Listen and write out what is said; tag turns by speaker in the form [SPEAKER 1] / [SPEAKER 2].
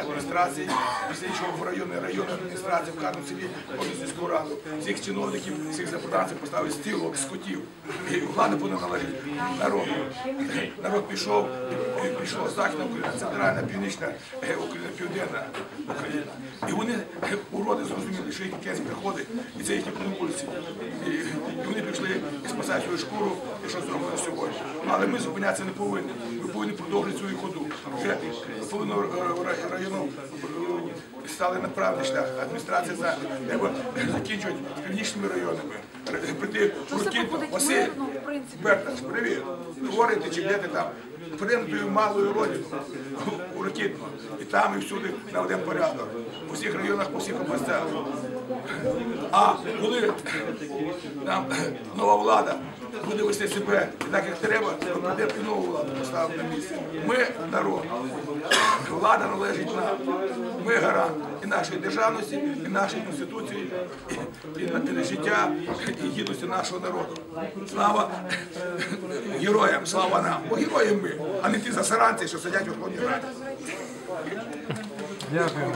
[SPEAKER 1] адміністрації, після чого в районній районній адміністрації в кожному селі кожну сільську раду, всіх чиновників, всіх запроданців поставили стілок з котів. І влада належить народу. Народ пішов, і пішла Західна Україна, центральна, північна е, Україна, південна Україна. І вони е, уроди зрозуміли, що їхній кінець приходить, і це їхні. І, і вони і свою шкуру, і що зроблено сьогодні. Але ми зупинятися не повинні. Ми повинні продовжити свою ходу. Вже половину е, району е, стали на правильний шлях. Адміністрація за треба закінчувати з північними районами. Прийти
[SPEAKER 2] проходить
[SPEAKER 1] Василь,
[SPEAKER 2] принципі.
[SPEAKER 1] Берташ, привіт. Говорите, чи де ти там? Приймтою малою родину у Рокітно. І там, і всюди на один порядок. У всіх районах, по всіх областях. А коли нам нова влада буде вести себе так, як треба, то прийде і нову владу поставимо на місце. Ми народ. Влада належить нам. Ми гарант і нашої державності, і нашої конституції, і, і життя, і гідності нашого народу. Слава героям, слава нам. Бо герої ми, а не ті засаранці, що сидять у Верховній Раді.
[SPEAKER 3] Дякуємо.